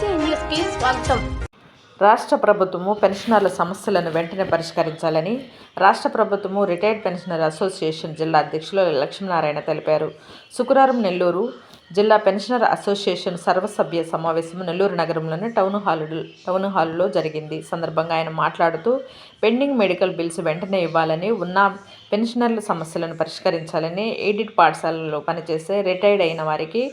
న్యూస్కి స్వాగతం. రాష్ట్ర ప్రభుత్వము పెన్షనర్ల సమస్యలను వెంటనే పరిష్కరించాలని రాష్ట్ర ప్రభుత్వము రిటైర్డ్ పెన్షనర్ అసోసియేషన్ జిల్లా అధ్యక్షులు లక్ష్మీనారాయణ తెలిపారు. శుక్రవారం నెల్లూరు జిల్లా పెన్షనర్ అసోసియేషన్ సర్వసభ్య సమావేశం నెల్లూరు నగరంలోని టౌన్ హాల్ టౌన్ హాల్లో జరిగింది. సందర్భంగా ఆయన మాట్లాడుతూ పెండింగ్ మెడికల్ బిల్స్ వెంటనే ఇవ్వాలని ఉన్న పెన్షనర్ల సమస్యలను పరిష్కరించాలని ఎయిడెడ్ పాఠశాలలో పనిచేసే రిటైర్డ్ అయిన వారికి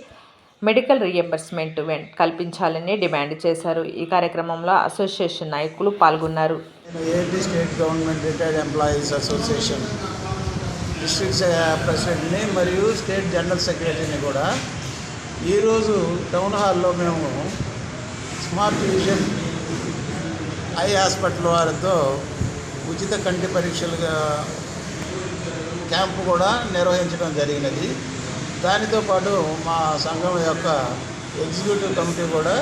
మెడికల్ రీఎంబర్స్మెంట్ కల్పించాలని డిమాండ్ చేశారు. ఈ కార్యక్రమంలో అసోసియేషన్ నాయకులు పాల్గొన్నారు. AP state government retired employees association district ప్రెసిడెంట్ని మరియు స్టేట్ జనరల్ సెక్రటరీని కూడా ఈరోజు టౌన్ హాల్లో మేము స్మార్ట్ విజన్ ఐ హాస్పిటల్ వారితో ఉచిత కంటి పరీక్షలుగా క్యాంపు కూడా నిర్వహించడం జరిగినది. దానితో పాటు మా సంఘం యొక్క ఎగ్జిక్యూటివ్ కమిటీ కూడా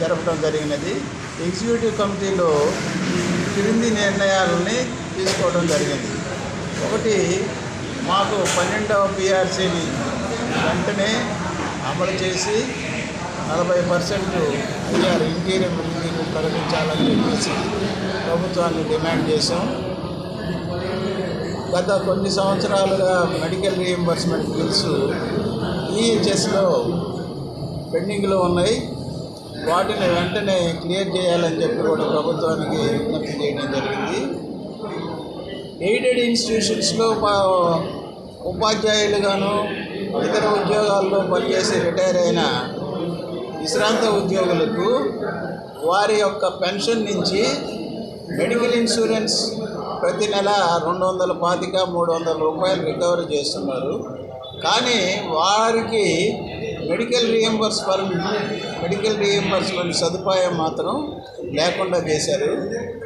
జరపడం జరిగినది. ఎగ్జిక్యూటివ్ కమిటీలో క్రింది నిర్ణయాలని తీసుకోవడం జరిగింది. ఒకటి మాకు పన్నెండవ పిఆర్సీని వెంటనే అమలు చేసి నలభై పర్సెంట్ ఐఆర్ ఇంటీరియర్ బిల్డింగ్ ప్రకటించాలని చెప్పేసి ప్రభుత్వాన్ని డిమాండ్ చేశాం. గత కొన్ని సంవత్సరాలుగా మెడికల్ రీఎంబర్స్మెంట్ బిల్స్ ఈహెచ్ఎస్లో పెండింగ్లో ఉన్నాయి. వాటిని వెంటనే క్లియర్ చేయాలని చెప్పి కూడా ప్రభుత్వానికి విజ్ఞప్తి చేయడం జరిగింది. ఎయిడెడ్ ఇన్స్టిట్యూషన్స్లో పా- ఉపాధ్యాయులుగాను ఇతర ఉద్యోగాల్లో పనిచేసి రిటైర్ అయిన విశ్రాంత ఉద్యోగులకు వారి యొక్క పెన్షన్ నుంచి మెడికల్ ఇన్సూరెన్స్ ప్రతి నెల రెండు వందల పాతిక మూడు వందల రూపాయలు రికవరీ చేస్తున్నారు. కానీ వారికి మెడికల్ రీఎంబర్స్మెంట్ మెడికల్ రీఎంబర్స్మెంట్ సదుపాయం మాత్రం లేకుండా చేశారు.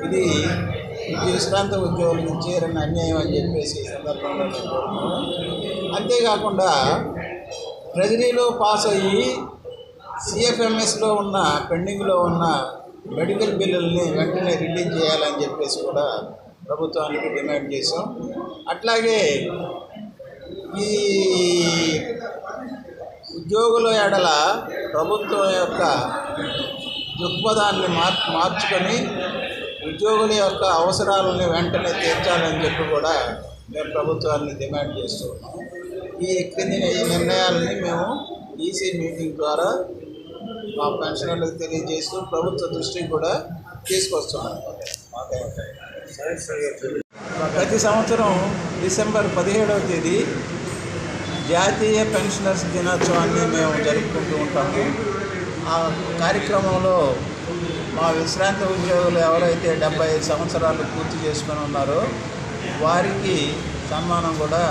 ఇది విశ్రాంత ఉద్యోగులకు చేరని అన్యాయం అని చెప్పేసి అంతేకాకుండా ట్రెజరీలో పాస్ అయ్యి సిఎఫ్ఎంఎస్లో ఉన్న పెండింగ్లో ఉన్న మెడికల్ బిల్లుల్ని వెంటనే రిలీజ్ చేయాలని చెప్పేసి కూడా ప్రభుత్వానికి డిమాండ్ చేశాం. అట్లాగే ఈ ఉద్యోగుల ఎడల ప్రభుత్వం యొక్క దృక్పథాన్ని మార్ మార్చుకొని ఉద్యోగుల యొక్క అవసరాలని వెంటనే తీర్చాలని చెప్పి కూడా మేము ప్రభుత్వాన్ని డిమాండ్ చేస్తున్నాం ఈ క్రింది ఈ నిర్ణయాలని మేము ఈసీ మీటింగ్ ద్వారా మా పెన్షనర్లకు తెలియజేస్తూ ప్రభుత్వ దృష్టికి కూడా తీసుకొస్తున్నాం. ప్రతి సంవత్సరం డిసెంబర్ పదిహేడవ తేదీ జాతీయ పెన్షనర్స్ దినోత్సవాన్ని మేము జరుపుకుంటూ ఉంటాము. ఆ కార్యక్రమంలో మా విశ్రాంత ఉద్యోగులు ఎవరైతే డెబ్బై ఐదు సంవత్సరాలు పూర్తి చేసుకొని ఉన్నారో వారికి సన్మానం కూడా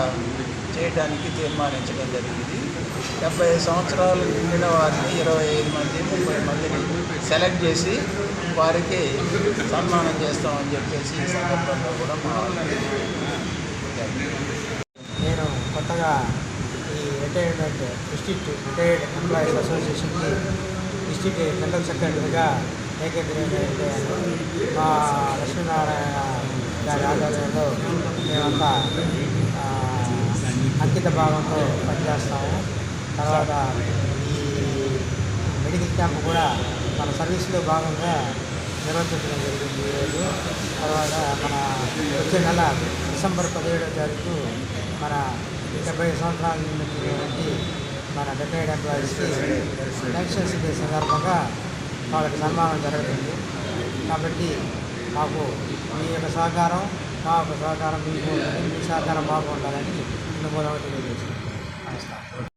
చేయడానికి తీర్మానించడం జరిగింది. డెబ్బై ఐదు సంవత్సరాలు నిండిన వారిని ఇరవై ఐదు మంది ముప్పై మందిని సెలెక్ట్ చేసి వారికి సన్మానం చేస్తామని చెప్పేసి ఈ సందర్భంగా కూడా మా నేను కొత్తగా ఈ రిటైర్మెంట్ డిస్ట్రిక్ట్ రిటైర్డ్ ఎంప్లాయీస్ అసోసియేషన్కి డిస్ట్రిక్ట్ జనరల్ సెక్రటరీగా ఏకగ్రీవయ్యాను మా లక్ష్మీనారాయణ గారి ఆధ్వర్యంలో మేమంతా అంకిత భావంతో పనిచేస్తాము. తర్వాత ఈ మెడికల్ క్యాంప్ కూడా మన సర్వీస్లో భాగంగా నిర్వర్తించడం జరిగింది ఈరోజు తర్వాత మన వచ్చే నెల డిసెంబర్ పదిహేడో తారీఖు మన డెబ్బై సంవత్సరాల నుండి మన రిటైర్డ్ ఎంప్లాయీస్కి పెన్షన్స్ డే సందర్భంగా వాళ్ళకి సన్మానం జరుగుతుంది. కాబట్టి మాకు మీ యొక్క సహకారం మా యొక్క సహకారం మీకు మీ సహకారం మాకు ఉండాలని మిమ్మల్ని తెలియజేస్తున్నాను. నమస్కారం.